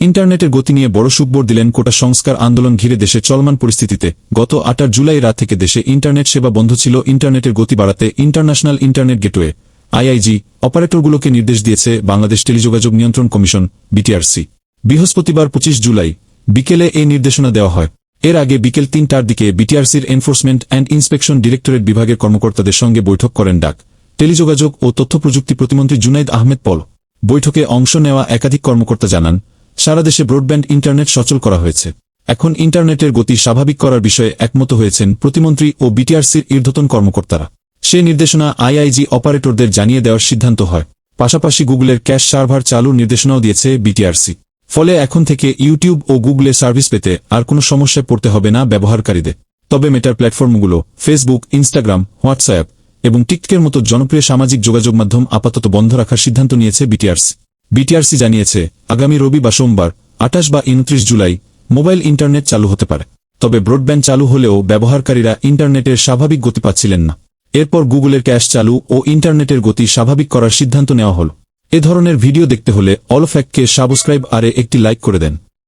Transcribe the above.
ইন্টারনেটের গতি নিয়ে বড় সুখবর দিলেন কোটা সংস্কার আন্দোলন ঘিরে দেশে চলমান পরিস্থিতিতে। গত আটার জুলাই রাত থেকে দেশে ইন্টারনেট সেবা বন্ধ ছিল, ইন্টারনেটের গতি বাড়াতে ইন্টারন্যাশনাল ইন্টারনেট গেটওয়ে, আইআইজি, অপারেটরগুলোকে নির্দেশ দিয়েছে বাংলাদেশ টেলিযোগাযোগ নিয়ন্ত্রণ কমিশন, বিটিআরসি। বৃহস্পতিবার পঁচিশ জুলাই, বিকেলে এই নির্দেশনা দেওয়া হয়। এর আগে বিকেল তিনটার দিকে বিটিআরসির এনফোর্সমেন্ট অ্যান্ড ইন্সপেকশন ডিরেক্টরেট বিভাগের কর্মকর্তাদের সঙ্গে বৈঠক করেন ডাক। টেলিযোগাযোগ ও তথ্য প্রযুক্তি প্রতিমন্ত্রী জুনাইদ আহমেদ পল বৈঠকে অংশ নেওয়া একাধিক কর্মকর্তা জানান সারা দেশে ব্রডব্যান্ড ইন্টারনেট সচল করা হয়েছে। এখন ইন্টারনেটের গতি স্বাভাবিক করার বিষয়ে একমত হয়েছেন প্রতিমন্ত্রী ও বিটিআরসির ঊর্ধ্বতন কর্মকর্তারা। সে নির্দেশনা আইআইজি অপারেটরদের জানিয়ে দেওয়ার সিদ্ধান্ত হয়। পাশাপাশি গুগলের ক্যাশ সার্ভার চালুর নির্দেশনাও দিয়েছে বিটিআরসি। ফলে এখন থেকে ইউটিউব ও গুগলে সার্ভিস পেতে আর কোনো সমস্যায় পড়তে হবে না ব্যবহারকারীদের। তবে মেটার প্ল্যাটফর্মগুলো ফেসবুক, ইনস্টাগ্রাম, হোয়াটসঅ্যাপ এবং টিকটকের মতো জনপ্রিয় সামাজিক যোগাযোগ মাধ্যম আপাতত বন্ধ রাখার সিদ্ধান্ত নিয়েছে বিটিআরসি। বিটিআরসি জানিয়েছে, আগামী রবি বা সোমবার, আঠাশ বা উনত্রিশ জুলাই, মোবাইল ইন্টারনেট চালু হতে পারে। তবে ব্রডব্যান্ড চালু হলেও ব্যবহারকারীরা ইন্টারনেটের স্বাভাবিক গতি পাচ্ছিলেন না। এরপর গুগলের ক্যাশ চালু ও ইন্টারনেটের গতি স্বাভাবিক করার সিদ্ধান্ত নেওয়া হল। এ ধরনের ভিডিও দেখতে হলে অলফ্যাককে সাবস্ক্রাইব আরে একটি লাইক করে দেন।